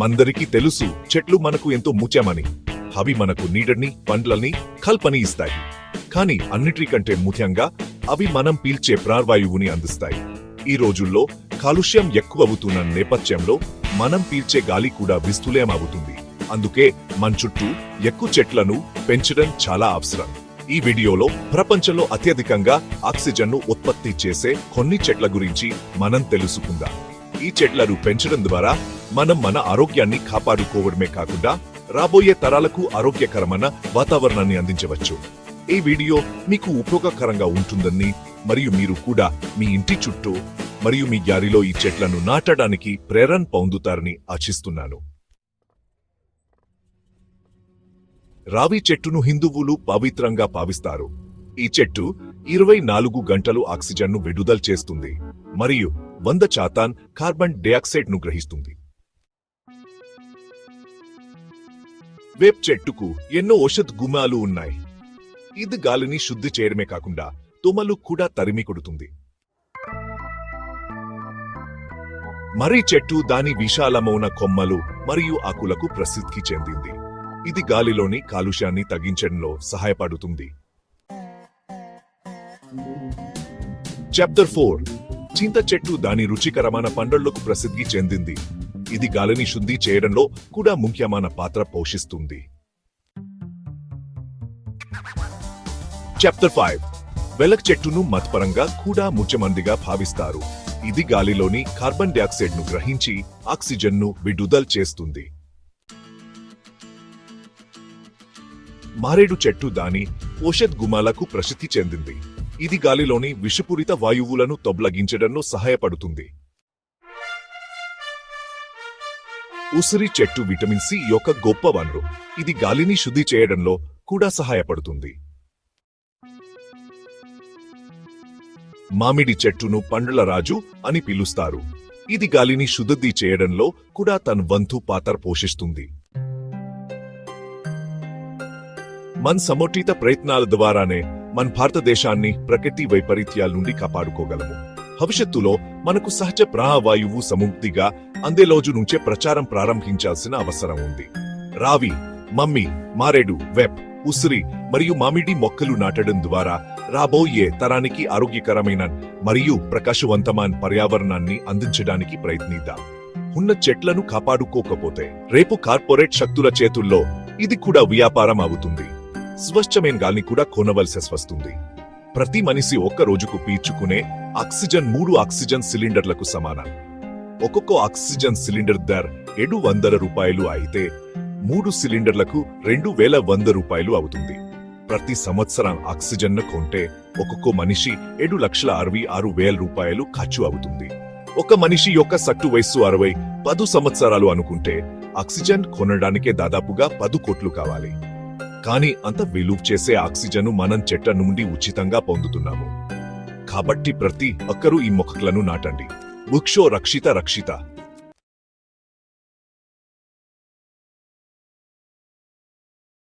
మందరికీ తెలుసు చెట్లు మనకు ఎంతో ముఖ్యమని. అవి మనకు నీడని పండ్లని కల్పని ఇస్తాయి. కానీ అన్నిటికంటే ముఖ్యంగా అవి మనం పీల్చే ప్రాణవాయువుని అందిస్తాయి. ఈ రోజుల్లో కాలుష్యం ఎక్కువ అవుతున్న నేపథ్యంలో మనం పీల్చే గాలి కూడా విస్తులేం అవుతుంది అందుకే మన చుట్టూ ఎక్కువ చెట్లను పెంచడం చాలా అవసరం. ఈ వీడియోలో ప్రపంచంలో అత్యధికంగా ఆక్సిజన్ను ఉత్పత్తి చేసే కొన్ని చెట్ల గురించి మనం తెలుసుకుందాం. ఈ చెట్లను పెంచడం ద్వారా మనం మన ఆరోగ్యాన్ని కాపాడుకోవడమే కాకుండా రాబోయే తరాలకు ఆరోగ్యకరమైన వాతావరణాన్ని అందించవచ్చు. ఈ వీడియో మీకు ఉపయోగకరంగా ఉంటుందని మరియు మీరు కూడా మీ ఇంటి చుట్టూ మరియు మీ గ్యారీలో ఈ చెట్లను నాటడానికి ప్రేరణ పొందుతారని ఆశిస్తున్నాను. రావి చెట్టును హిందువులు పవిత్రంగా భావిస్తారు ఈ చెట్టు ఇరవై నాలుగు గంటలు ఆక్సిజన్ను విడుదల చేస్తుంది మరియు వంద చాతాన్ కార్బన్ డైఆక్సైడ్ను గ్రహిస్తుంది. వేప్ చెట్టుకు ఎన్నో ఔషధ గుణాలు ఉన్నాయి. ఇది గాలిని శుద్ధి చేయడమే కాకుండా తుమలు కూడా తరిమి కొడుతుంది. మర్రి చెట్టు దాని విశాలమైన కొమ్మలు మరియు ఆకులకు ప్రసిద్ధి చెందింది. ఇది గాలిలోని కాలుష్యాన్ని తగ్గించడంలో సహాయపడుతుంది. చాప్టర్ ఫోర్ చింత చెట్టు దాని రుచికరమైన పండ్లకు ప్రసిద్ధి చెందింది. ఇది గాలిని శుద్ధి చేయడంలో కూడా ముఖ్యమైన పాత్ర పోషిస్తుంది. చాప్టర్ ఫైవ్ వెలక్ చెట్టును మతపరంగా కూడా ముఖ్యమందిగా భావిస్తారు. ఇది గాలిలోని కార్బన్ డైఆక్సైడ్ను గ్రహించి ఆక్సిజన్ను విడుదల చేస్తుంది. మారేడు చెట్టు దాని ఓషధ్ గుమాలకు ప్రసిద్ధి చెందింది. ఇది గాలిలోని విషపూరిత వాయువులను తొబ్లగించడంలో సహాయపడుతుంది. ఉసిరి చెట్టు విటమిన్ సి యొక్క గొప్ప వనరు. ఇది గాలిని శుద్ధి చేయడంలో కూడా సహాయపడుతుంది. మామిడి చెట్టును పండ్ల రాజు అని పిలుస్తారు. ఇది గాలిని శుద్ధి చేయడంలో కూడా తన వంతు పాత్ర పోషిస్తుంది. మన సమోటిత ప్రయత్నాల ద్వారానే మన భారతదేశాన్ని ప్రకృతి వైపరీత్యాల నుండి కాపాడుకోగలము. భవిష్యత్తులో మనకు సహజ ప్రాణవాయువు సముక్తిగా అందే రోజు నుంచే ప్రచారం ప్రారంభించాల్సిన అవసరం ఉంది. రావి మమ్మీ మారేడు వెప్ ఉసిరి మరియు మామిడి మొక్కలు నాటడం ద్వారా రాబోయే తరానికి ఆరోగ్యకరమైన మరియు ప్రకాశవంతమైన పర్యావరణాన్ని అందించడానికి ప్రయత్నిద్దాం. ఉన్న చెట్లను కాపాడుకోకపోతే రేపు కార్పొరేట్ శక్తుల చేతుల్లో ఇది కూడా వ్యాపారం అవుతుంది. స్వచ్ఛమైన గాలిని కూడా కొనవలసి వస్తుంది. ప్రతి మనిషి ఒక్క రోజుకు పీల్చుకునే ఆక్సిజన్ మూడు ఆక్సిజన్ సిలిండర్లకు సమానం. ఒక్కొక్క ఆక్సిజన్ సిలిండర్ ధర ఏడు వందల రూపాయలు అయితే మూడు సిలిండర్లకు రెండు వేల వంద రూపాయలు అవుతుంది. ప్రతి సంవత్సరం ఆక్సిజన్ కొంటే ఒక్కొక్క మనిషి ఏడు లక్షల అరవై ఆరు వేల రూపాయలు ఖర్చు అవుతుంది. ఒక మనిషి యొక్క సట్టు వయస్సు అరవై పదు సంవత్సరాలు అనుకుంటే ఆక్సిజన్ కొనడానికే దాదాపుగా పదు కోట్లు కావాలి. కానీ అంత విలువ చేసే ఆక్సిజన్ మనం చెట్ల నుండి ఉచితంగా పొందుతున్నాము. కాబట్టి ప్రతి ఒక్కరూ ఈ మొక్కలను నాటండి. వృక్షో రక్షిత రక్షిత.